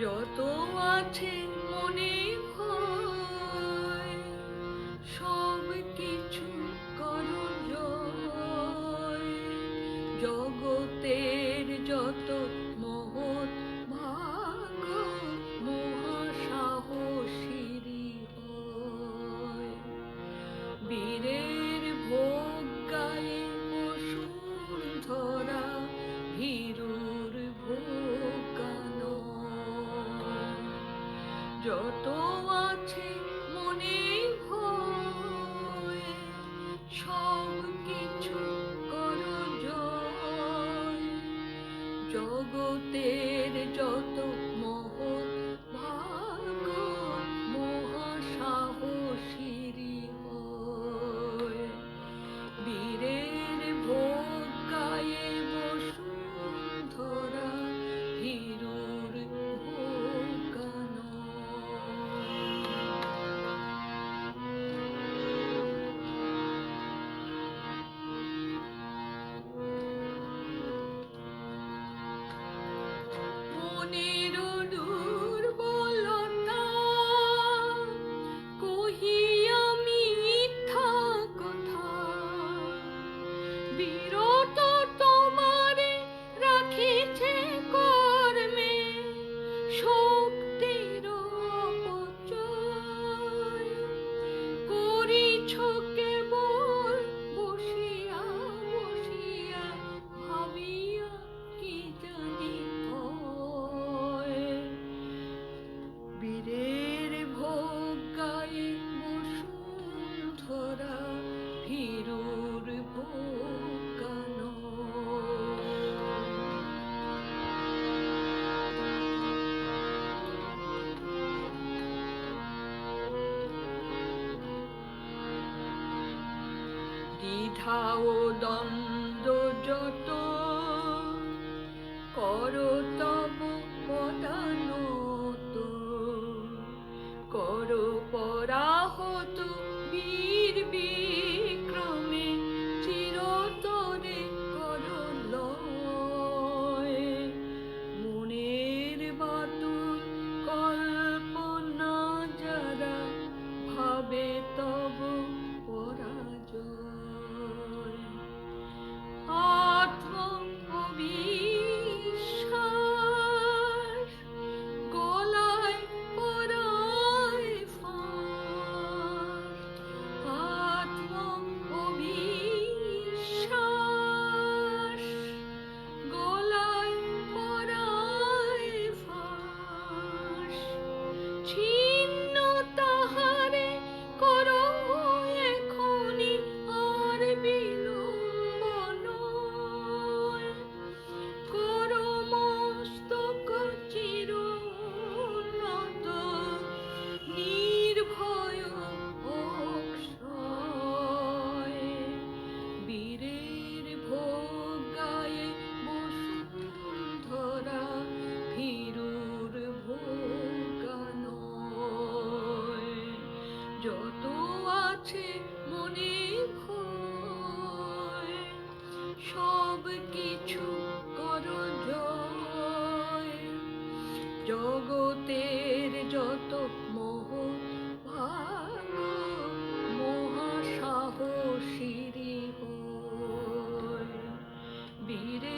যত আছে মনে যত আছে মনে ভয় সব কিছু কর জগতের যত Biro দ্বিধা ও দ্বন্দ্ব যত কর তব পদান যত মোহ ভালো মহাসাহসী বীরে